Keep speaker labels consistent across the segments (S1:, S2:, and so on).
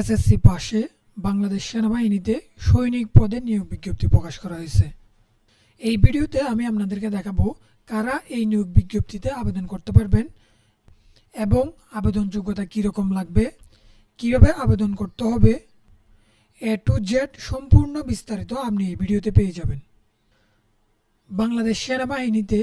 S1: SSC পাশে বাংলাদেশ সেনাবাহিনীতে সৈনিক পদে নিয়োগ বিজ্ঞপ্তি প্রকাশ করা হয়েছে। এই ভিডিওতে আমি আপনাদেরকে দেখাবো কারা এই নিয়োগ বিজ্ঞপ্তিতে আবেদন করতে পারবেন এবং আবেদন যোগ্যতা কীরকম লাগবে, কীভাবে আবেদন করতে হবে, এ টু জেড সম্পূর্ণ বিস্তারিত আপনি এই ভিডিওতে পেয়ে যাবেন। বাংলাদেশ সেনাবাহিনীতে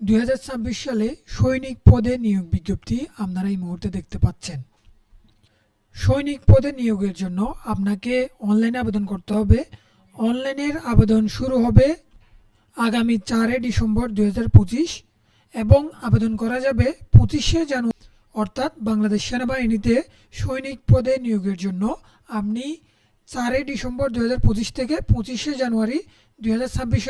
S1: দু হাজার ছাব্বিশ সালে সৈনিক পদে নিয়োগ বিজ্ঞপ্তি আপনারা এই মুহূর্তে দেখতে পাচ্ছেন। সৈনিক পদে নিয়োগের জন্য আপনাকে অনলাইনে আবেদন করতে হবে। অনলাইনের আবেদন শুরু হবে আগামী চারে ডিসেম্বর দুই হাজার পঁচিশ এবং আবেদন করা যাবে পঁচিশে জানুয়ারি, অর্থাৎ বাংলাদেশ সেনাবাহিনীতে সৈনিক পদে নিয়োগের জন্য। আপনি চারই ডিসেম্বর দু হাজার পঁচিশ থেকে পঁচিশে জানুয়ারি দুই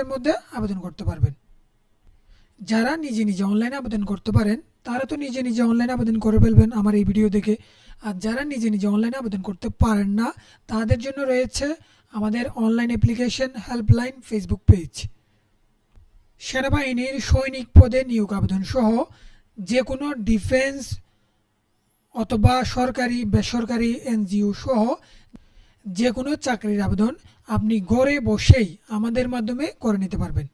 S1: এর মধ্যে আবেদন করতে পারবেন। যারা নিজে নিজে অনলাইনে আবেদন করতে পারেন, তারা তো নিজে নিজে অনলাইনে আবেদন করে ফেলবেন আমার এই ভিডিও দেখে। আর যারা নিজে নিজে অনলাইনে আবেদন করতে পারেন না, তাদের জন্য রয়েছে আমাদের online application helpline Facebook page সেনাবাহিনীর সৈনিক পদে নিয়োগ আবেদন সহ যে কোনো ডিফেন্স অথবা সরকারি, বেসরকারি এনজিও সহ যে কোনো চাকরির আবেদন আপনি ঘরে বসেই আমাদের মাধ্যমে করে নিতে পারবেন।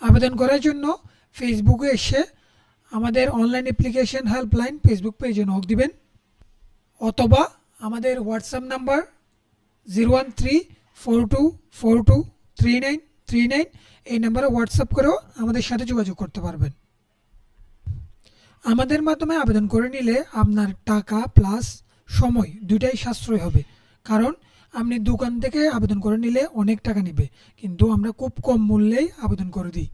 S1: আবেদন করার জন্য ফেসবুকে এসে আমাদের অনলাইন অ্যাপ্লিকেশন হেল্পলাইন ফেসবুক পেজে নক দিবেন। অথবা আমাদের WhatsApp number zero one three four two four two three nine three nine এই নাম্বারে হোয়াটসঅ্যাপ করেও আমাদের সাথে যোগাযোগ করতে পারবেন। আমাদের মাধ্যমে আবেদন করে নিলে আপনার টাকা প্লাস সময় দুইটাই সাশ্রয় হবে। কারণ আপনি দোকান থেকে আবেদন করে নিলে অনেক টাকা নেবে, কিন্তু আমরা খুব কম মূল্যেই আবেদন করে দিই।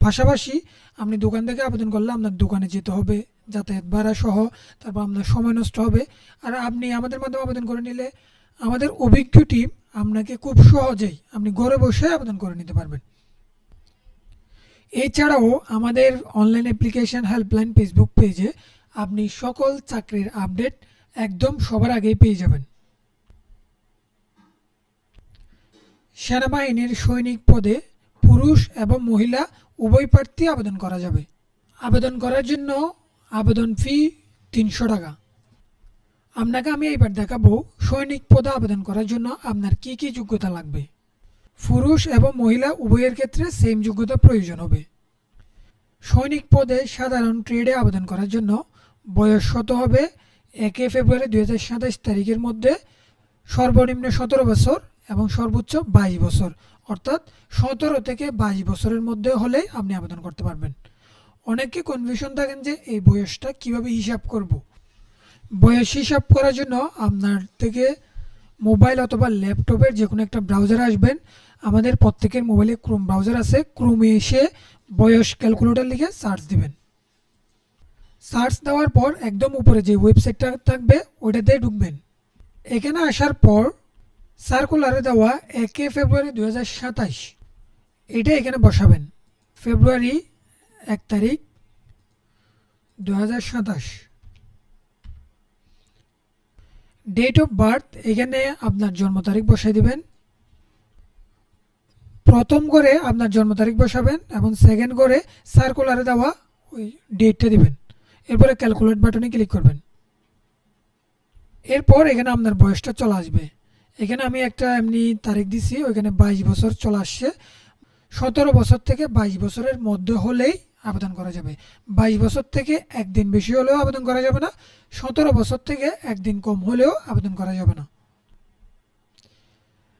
S1: পাশাপাশি আপনি দোকান থেকে আবেদন করলে আপনার দোকানে যেতে হবে যাতায়াত ভাড়া সহ তারপর আপনার সময় নষ্ট হবে। আর আপনি আমাদের মাধ্যমে আবেদন করে নিলে আমাদের অভিজ্ঞ টিম আপনাকে খুব সহজেই আপনি ঘরে বসে আবেদন করে নিতে পারবেন। এছাড়াও আমাদের অনলাইন অ্যাপ্লিকেশন হেল্পলাইন ফেসবুক পেজে আপনি সকল চাকরির আপডেট একদম সবার আগেই পেয়ে যাবেন। সেনাবাহিনীর সৈনিক পদে পুরুষ এবং মহিলা উভয় প্রার্থী আবেদন করা যাবে। আবেদন করার জন্য আবেদন ফি তিনশো টাকা। আপনাকে আমি এইবার দেখাবো সৈনিক পদে আবেদন করার জন্য আপনার কি কি যোগ্যতা লাগবে। পুরুষ এবং মহিলা উভয়ের ক্ষেত্রে সেম যোগ্যতা প্রয়োজন হবে। সৈনিক পদে সাধারণ ট্রেডে আবেদন করার জন্য বয়স শত হবে? একে ফেব্রুয়ারি দুই তারিখের মধ্যে সর্বনিম্ন সতেরো বছর এবং সর্বোচ্চ বাইশ বছর। অর্থাৎ সতেরো থেকে বাইশ বছরের মধ্যে হলে আপনি আবেদন করতে পারবেন। অনেকে কনফিউশন থাকেন যে এই বয়সটা কীভাবে হিসাব করব। বয়স হিসাব করার জন্য আপনার থেকে মোবাইল অথবা ল্যাপটপের যে কোনো একটা ব্রাউজার আসবেন। আমাদের প্রত্যেকের মোবাইলে ক্রোম ব্রাউজার আছে। ক্রোমে এসে বয়স ক্যালকুলেটর লিখে সার্চ দিবেন। সার্চ দেওয়ার পর একদম উপরে যে ওয়েবসাইটটা থাকবে, ওইটাতে ঢুকবেন। এখানে আসার পর সার্কুলারে দেওয়া একে ফেব্রুয়ারি দু হাজার সাতাশ। এটা এখানে বসাবেন। ফেব্রুয়ারি এক তারিখ দু হাজার সাতাশ। ডেট অফ বার্থ এখানে আপনার জন্ম তারিখ বসাই দিবেন। প্রথম করে আপনার জন্ম তারিখ বসাবেন এবং সেকেন্ড করে সার্কুলারে দেওয়া ওই ডেটটা দিবেন। এরপরে ক্যালকুলেট বাটনে ক্লিক করবেন। এরপর এখানে আপনার বয়সটা চলে আসবে। এখানে আমি একটা এমনি তারিখ দিছি, ওইখানে বাইশ বছর চলে আসছে। সতেরো বছর থেকে বাইশ বছরের মধ্যে হলেই আবেদন করা যাবে। বাইশ বছর থেকে একদিন বেশি হলেও আবেদন করা যাবে না। সতেরো বছর থেকে একদিন কম হলেও আবেদন করা যাবে না।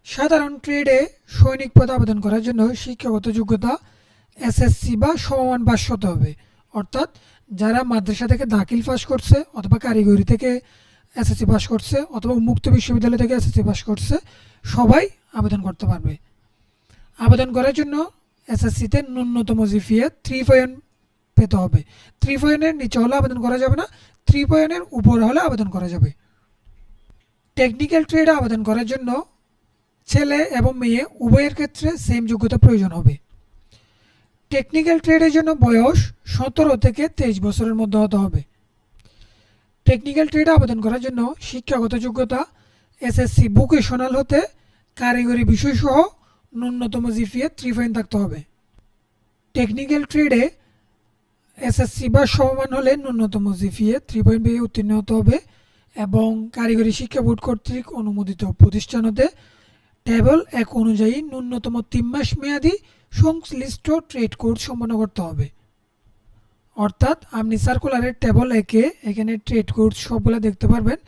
S1: সাধারণ ট্রেডে সৈনিক পদে আবেদন করার জন্য শিক্ষাগত যোগ্যতা এসএসসি বা সমমান পাস হতে হবে। অর্থাৎ যারা মাদ্রাসা থেকে দাখিল পাস করছে অথবা কারিগরি থেকে এসএসসি পাস করছে অথবা মুক্ত বিশ্ববিদ্যালয় থেকে এসএসসি পাস করছে, সবাই আবেদন করতে পারবে। আবেদন করার জন্য এসএসসিতে ন্যূনতম জিপিএ থ্রি পয়েন্ট পেতে হবে। থ্রি পয়েন্টের নিচে হলে আবেদন করা যাবে না থ্রি পয়েন্টের উপরে হলে আবেদন করা যাবে। টেকনিক্যাল ট্রেডে আবেদন করার জন্য ছেলে এবং মেয়ে উভয়ের ক্ষেত্রে সেম যোগ্যতা প্রয়োজন হবে। টেকনিক্যাল ট্রেডের জন্য বয়স সতেরো থেকে তেইশ বছরের মধ্যে হতে হবে। টেকনিক্যাল ট্রেডে আবেদন করার জন্য শিক্ষাগত যোগ্যতা এসএসসি ভোকেশনাল হতে কারিগরি বিষয়সহ ন্যূনতম জিপিএ থ্রি পয়েন্ট থাকতে হবে। টেকনিক্যাল ট্রেডে এসএসসি বা সমমান হলে ন্যূনতম জিপিএ থ্রি পয়েন্ট পেয়ে উত্তীর্ণ হতে হবে এবং কারিগরি শিক্ষা বোর্ড কর্তৃক অনুমোদিত প্রতিষ্ঠান হতে টেবল এক অনুযায়ী ন্যূনতম তিন মাস মেয়াদি সংশ্লিষ্ট ট্রেড কোর্স সম্পন্ন করতে হবে। অর্থাৎ আপনি সার্কুলারের টেবল একে এখানে ট্রেড কোর্স সবগুলো দেখতে পারবেন।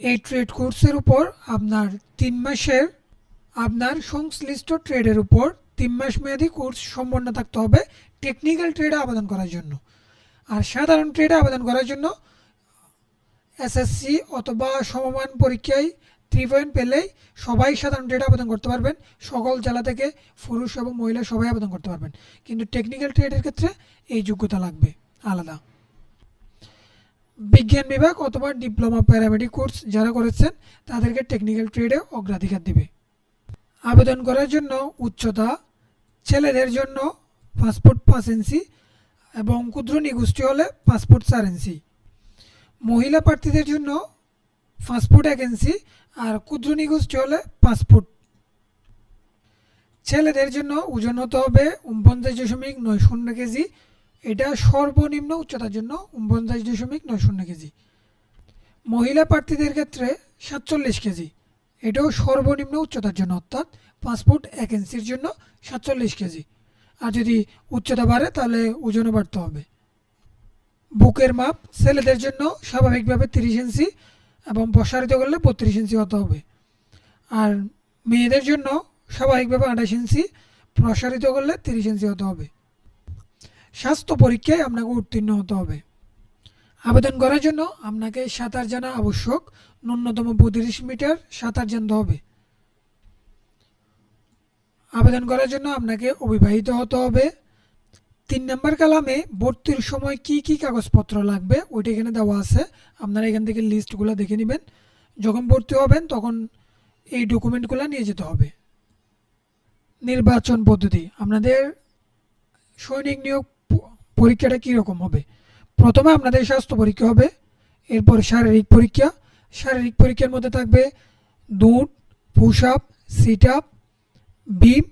S1: এই ট্রেড কোর্সের উপর আপনার তিন মাসের আপনার সংশ্লিষ্ট ট্রেডের উপর তিন মাস মেয়াদি কোর্স সম্পন্ন থাকতে হবে টেকনিক্যাল ট্রেডে আবেদন করার জন্য। আর সাধারণ ট্রেডে আবেদন করার জন্য এসএসসি অথবা সমমান পরীক্ষায় থ্রি পয়েন্ট পেলেই সবাই সাধারণ ট্রেডে আবেদন করতে পারবেন। সকল জেলা থেকে পুরুষ এবং মহিলা সবাই আবেদন করতে পারবেন। কিন্তু টেকনিক্যাল ট্রেডের ক্ষেত্রে এই যোগ্যতা লাগবে, আলাদা। বিজ্ঞান বিভাগ অথবা ডিপ্লোমা প্যারামেডিক কোর্স যারা করেছেন, তাদেরকে টেকনিক্যাল ট্রেডে অগ্রাধিকার দিবে। আবেদন করার জন্য উচ্চতা, ছেলেদের জন্য পাসপোর্ট পাঁচ ইঞ্চি এবং ক্ষুদ্র নিগোষ্ঠী হলে পাসপোর্ট চার ইঞ্চি। মহিলা প্রার্থীদের জন্য পাসপোর্ট এক ইঞ্চি আর ক্ষুদ্র নিগোষ্ঠী হলে পাসপোর্ট। ছেলেদের জন্য ওজন হতে হবে উনপঞ্চাশ দশমিক নয় শূন্য কেজি। এটা সর্বনিম্ন উচ্চতার জন্য উনপঞ্চাশ দশমিক নয় শূন্য কেজি। মহিলা প্রার্থীদের ক্ষেত্রে সাতচল্লিশ কেজি। এটাও সর্বনিম্ন উচ্চতার জন্য, অর্থাৎ পাঁচ ফুট এক ইঞ্চির জন্য সাতচল্লিশ কেজি। আর যদি উচ্চতা বাড়ে, তাহলে ওজনও বাড়তে হবে। বুকের মাপ ছেলেদের জন্য স্বাভাবিকভাবে তিরিশ ইঞ্চি এবং প্রসারিত করলে বত্রিশ ইঞ্চি হতে হবে। আর মেয়েদের জন্য স্বাভাবিকভাবে আঠাশ ইঞ্চি, প্রসারিত করলে তিরিশ ইঞ্চি হতে হবে। স্বাস্থ্য পরীক্ষায় আপনাকে উত্তীর্ণ হতে হবে। আবেদন করার জন্য আপনাকে সাঁতার জানা আবশ্যক। ন্যূনতম পঁয়ত্রিশ মিটার সাঁতার জানতে হবে। আবেদন করার জন্য আপনাকে অবিবাহিত হতে হবে। তিন নম্বর কালামে ভর্তির সময় কি কি কাগজপত্র লাগবে, ওইটা এখানে দেওয়া আছে। আপনারা এখান থেকে লিস্টগুলো দেখে নেবেন। যখন ভর্তি হবেন তখন এই ডকুমেন্টগুলো নিয়ে যেতে হবে। নির্বাচন পদ্ধতি। আপনাদের সৈনিক নিয়োগ পরীক্ষাটা কীরকম হবে? প্রথমে আপনাদের স্বাস্থ্য পরীক্ষা হবে, এরপর শারীরিক পরীক্ষা। শারীরিক পরীক্ষার মধ্যে থাকবে দৌড় push up sit up beam.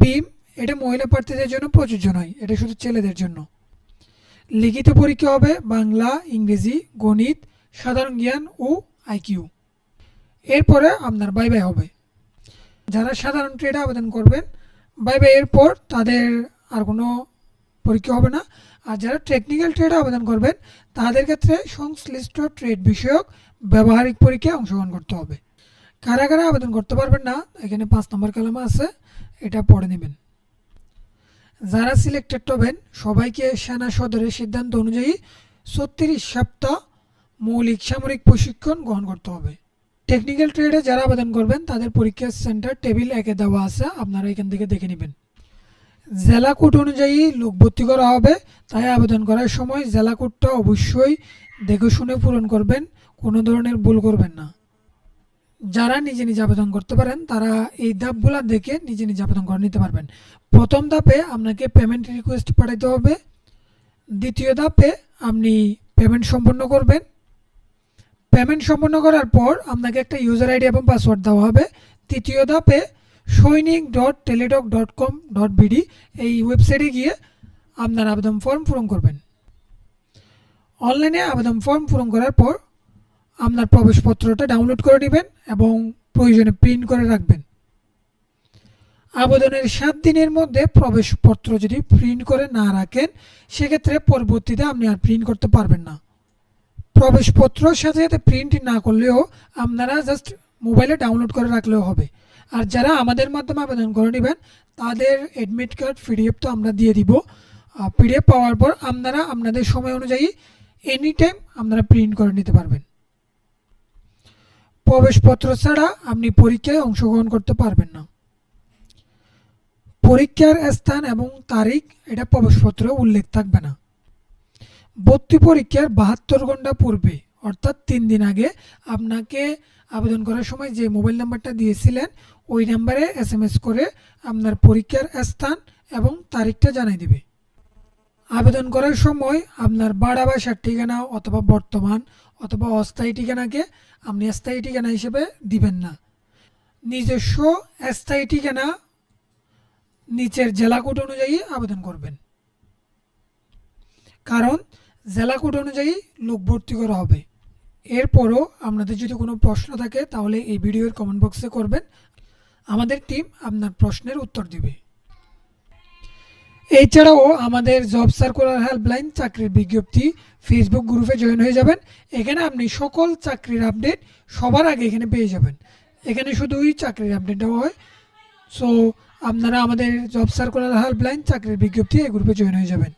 S1: Beam, এটা মহিলা প্রার্থীদের জন্য প্রযোজ্য নয়, এটা শুধু ছেলেদের জন্য। লিখিত পরীক্ষা হবে বাংলা, ইংরেজি, গণিত, সাধারণ জ্ঞান ও আইকিউ এরপরে আপনার বাই বাই হবে। যারা সাধারণ ট্রেডে আবেদন করবেন বাই বাই এরপর তাদের আর কোনো পরীক্ষা হবে না। আর যারা টেকনিক্যাল ট্রেডে আবেদন করবেন, তাদের ক্ষেত্রে সংশ্লিষ্ট ট্রেড বিষয়ক ব্যবহারিক পরীক্ষায় অংশগ্রহণ করতে হবে। কারা কারা আবেদন করতে পারবেন না, এখানে পাঁচ নম্বর কালামে আছে, এটা পড়ে নেবেন। যারা সিলেক্টেড হবেন, সবাইকে সেনা সদরের সিদ্ধান্ত অনুযায়ী ছত্রিশ সপ্তাহ মৌলিক সামরিক প্রশিক্ষণ গ্রহণ করতে হবে। টেকনিক্যাল ট্রেডে যারা আবেদন করবেন, তাদের পরীক্ষার সেন্টার টেবিল একে দেওয়া আছে, আপনারা এখান থেকে দেখে নেবেন। জেলা কোড অনুযায়ী লোক ভর্তি করা হবে, তাই আবেদন করার সময় জেলা কোডটা অবশ্যই দেখে শুনে পূরণ করবেন, কোনো ধরনের ভুল করবেন না। যারা নিজে নিজে আবেদন করতে পারেন, তারা এই ধাপগুলো দেখে নিজে নিজে আবেদন করে নিতে পারবেন। প্রথম ধাপে আপনাকে পেমেন্ট রিকোয়েস্ট পাঠাতে হবে। দ্বিতীয় ধাপে আপনি পেমেন্ট সম্পন্ন করবেন। পেমেন্ট সম্পন্ন করার পর আপনাকে একটা ইউজার আইডি এবং পাসওয়ার্ড দেওয়া হবে। তৃতীয় ধাপে সৈনিক dot Teletalk dot com dot BD এই ওয়েবসাইটে গিয়ে আপনার আবেদন ফর্ম পূরণ করবেন। অনলাইনে আবেদন ফর্ম পূরণ করার পর আপনার প্রবেশপত্রটা ডাউনলোড করে নেবেন এবং প্রয়োজনে প্রিন্ট করে রাখবেন। আবেদনের সাত দিনের মধ্যে প্রবেশপত্র যদি প্রিন্ট করে না রাখেন, সেক্ষেত্রে পরবর্তীতে আপনি আর প্রিন্ট করতে পারবেন না। প্রবেশপত্রের সাথে সাথে প্রিন্ট না করলেও আপনারা জাস্ট মোবাইলে ডাউনলোড করে রাখলেও হবে। আর যারা আমাদের মাধ্যমে আবেদন করে নেবেন, তাদের অ্যাডমিট কার্ড পিডিএফ তো আমরা দিয়ে দিব। পিডিএফ পাওয়ার পর আপনারা আপনাদের সময় অনুযায়ী এনি টাইম আপনারা প্রিন্ট করে নিতে পারবেন। প্রবেশপত্র ছাড়া আপনি পরীক্ষায় অংশগ্রহণ করতে পারবেন না। পরীক্ষার স্থান এবং তারিখ, এটা প্রবেশপত্রে উল্লেখ থাকবে না। ভর্তি পরীক্ষার বাহাত্তর ঘণ্টা পূর্বে অর্থাৎ তিন দিন আগে আপনাকে আবেদন করার সময় যে মোবাইল নাম্বারটা দিয়েছিলেন, ওই নাম্বারে এস করে আপনার পরীক্ষার স্থান এবং তারিখটা জানাই দেবে। আবেদন করার সময় আপনার বাড়া বাসার ঠিকানা অথবা বর্তমান অথবা অস্থায়ী ঠিকানাকে আপনি স্থায়ী ঠিকানা হিসেবে দিবেন না। নিজস্ব স্থায়ী ঠিকানা নিচের জেলা কোড অনুযায়ী আবেদন করবেন। কারণ জেলা কোড অনুযায়ী লোক ভর্তি করা হবে। এরপরও আপনাদের যদি কোনো প্রশ্ন থাকে, তাহলে এই ভিডিওর কমেন্ট বক্সে করবেন। আমাদের টিম আপনার প্রশ্নের উত্তর দিবে। এছাড়াও আমাদের জব সার্কুলার হেল্পলাইন চাকরির বিজ্ঞপ্তি ফেসবুক গ্রুপে জয়েন হয়ে যাবেন। এখানে আপনি সকল চাকরির আপডেট সবার আগে এখানে পেয়ে যাবেন। এখানে শুধুই চাকরির আপডেট দেওয়া হয়। সো আপনারা আমাদের জব সার্কুলার হেল্পলাইন চাকরির বিজ্ঞপ্তি এই গ্রুপে জয়েন হয়ে যাবেন।